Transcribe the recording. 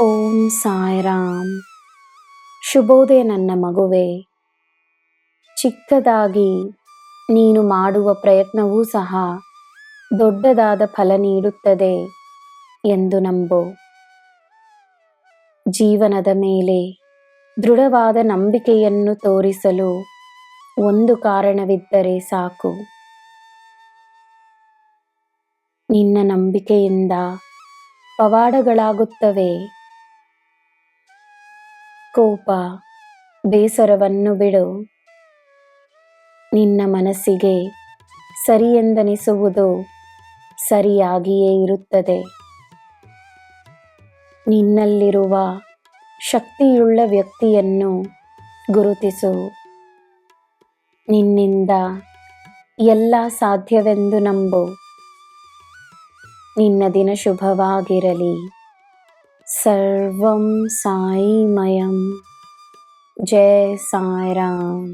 ಓಂ ಸಾಯಿರಾಮ್. ಶುಭೋದಯ ನನ್ನ ಮಗುವೆ. ಚಿಕ್ಕದಾಗಿ ನೀನು ಮಾಡುವ ಪ್ರಯತ್ನವೂ ಸಹ ದೊಡ್ಡದಾದ ಫಲ ನೀಡುತ್ತದೆ ಎಂದು ನಂಬೋ. ಜೀವನದ ಮೇಲೆ ದೃಢವಾದ ನಂಬಿಕೆಯನ್ನು ತೋರಿಸಲು ಒಂದು ಕಾರಣವಿದ್ದರೆ ಸಾಕು. ನಿನ್ನ ನಂಬಿಕೆಯಿಂದ ಪವಾಡಗಳಾಗುತ್ತವೆ. ಕೋಪ, ಬೇಸರವನ್ನು ಬಿಡು. ನಿನ್ನ ಮನಸ್ಸಿಗೆ ಸರಿಯೆಂದನಿಸುವುದು ಸರಿಯಾಗಿಯೇ ಇರುತ್ತದೆ. ನಿನ್ನಲ್ಲಿರುವ ಶಕ್ತಿಯುಳ್ಳ ವ್ಯಕ್ತಿಯನ್ನು ಗುರುತಿಸು. ನಿನ್ನಿಂದ ಎಲ್ಲ ಸಾಧ್ಯವೆಂದು ನಂಬು. ನಿನ್ನ ದಿನ ಶುಭವಾಗಿರಲಿ ಸರ್ವಂ ಸಾಯಿಮಯಂ ಜಯ ಸಾಯಿರಾಮ್